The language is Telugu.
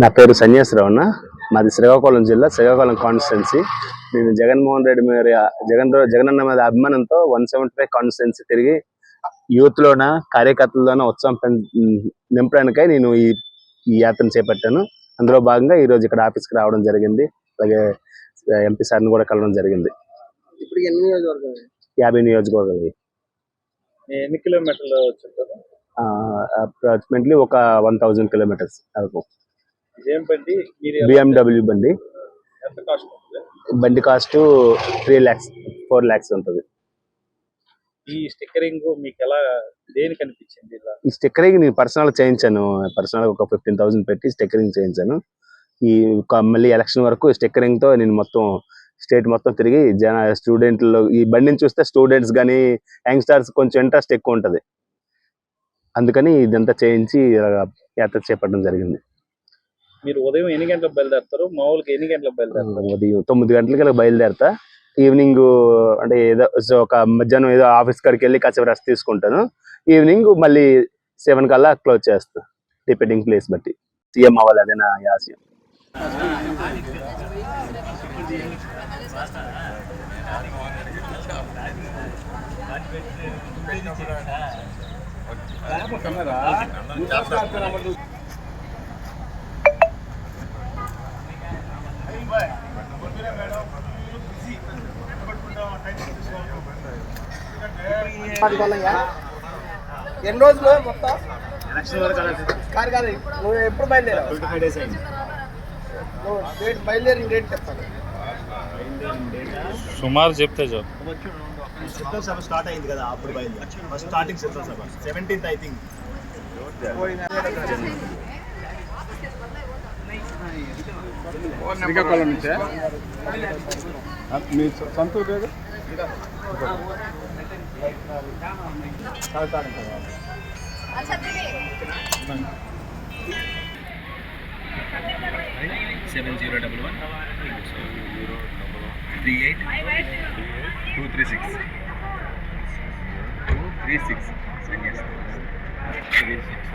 నా పేరు సన్యాసరావు అన్న మాది శ్రీకాకుళం జిల్లా శ్రీకాకుళం కాన్స్టిట్యున్సీ. నేను జగన్మోహన్ రెడ్డి మీద జగన్ జగనన్న మీద అభిమానంతో వన్ సెవెంటీ ఫైవ్ కాన్స్టిట్యున్సీ తిరిగి యూత్ లోన కార్యకర్తల్లోన ఉత్సాహం పెం- నింపడానికై నేను ఈ ఈ యాత్రను చేపట్టాను. అందులో భాగంగా ఈ రోజు ఇక్కడ ఆఫీస్కి రావడం జరిగింది. అలాగే ఎంపీ సార్ని కూడా కలవడం జరిగింది. ఇప్పుడు ఎన్ని నియోజకవర్గాలు యాభై నియోజకవర్గాలు ఎన్ని కిలోమీటర్లు అప్రాక్సిమేట్లీ ఒక వన్ థౌజండ్ కిలోమీటర్స్ మీరు బిఎండబ్ల్యూ బండి? బండి. Cost three lakhs four lakhs ఉంటుంది. ఈ స్టిక్కరింగ్ మీకు ఎలా దేనికి అనిపించింది ఈ స్టిక్కరింగ్ నేను పర్సనల్ చేయించాను. పర్సనల్ ఒక ఫిఫ్టీన్ థౌసండ్ పెట్టి స్టిక్కరింగ్ చేయించాను. ఈ మళ్ళీ ఎలక్షన్ వరకు స్టిక్కరింగ్తో నేను మొత్తం స్టేట్ మొత్తం తిరిగి జన స్టూడెంట్లో ఈ బండిని చూస్తే స్టూడెంట్స్ కానీ యంగ్స్టర్స్ కొంచెం ఇంట్రెస్ట్ ఎక్కువ ఉంటది. అందుకని ఇదంతా చేయించి యాత్ర చేపట్టడం జరిగింది. మీరు ఉదయం ఎన్ని గంటలకు బయలుదేరుతారు? మామూలుగా ఎన్ని గంటలకు బయలుదేరుతారు? ఉదయం తొమ్మిది గంటలకి బయలుదేరతా. ఈవినింగ్ అంటే ఏదో సో ఒక మధ్యాహ్నం ఏదో ఆఫీస్ కాడికి వెళ్ళి కాసేపు రెస్ట్ తీసుకుంటాను. ఈవినింగ్ మళ్ళీ సెవెన్ కల్లా క్లోజ్ చేస్తా డిపెండింగ్ ప్లేస్ బట్టి. సీఎం అవ్వాలి అదే నా ఆశయం. ఎన్ని రోజులు మొత్తం? కాదు కాదు. నువ్వు ఎప్పుడు బయలుదేరావు? నువ్వు డేట్ బయలుదేరిన డేట్ చెప్తాను సుమారు చెప్తే చాలు. శిల్ప సభ స్టార్ట్ అయింది కదా అప్పుడు బయలుదేరి first starting Shilpa Sabha seventeenth I think. Srikakulam నుంచే? మీ సొంత seven zero double one three eight two three six two three six three six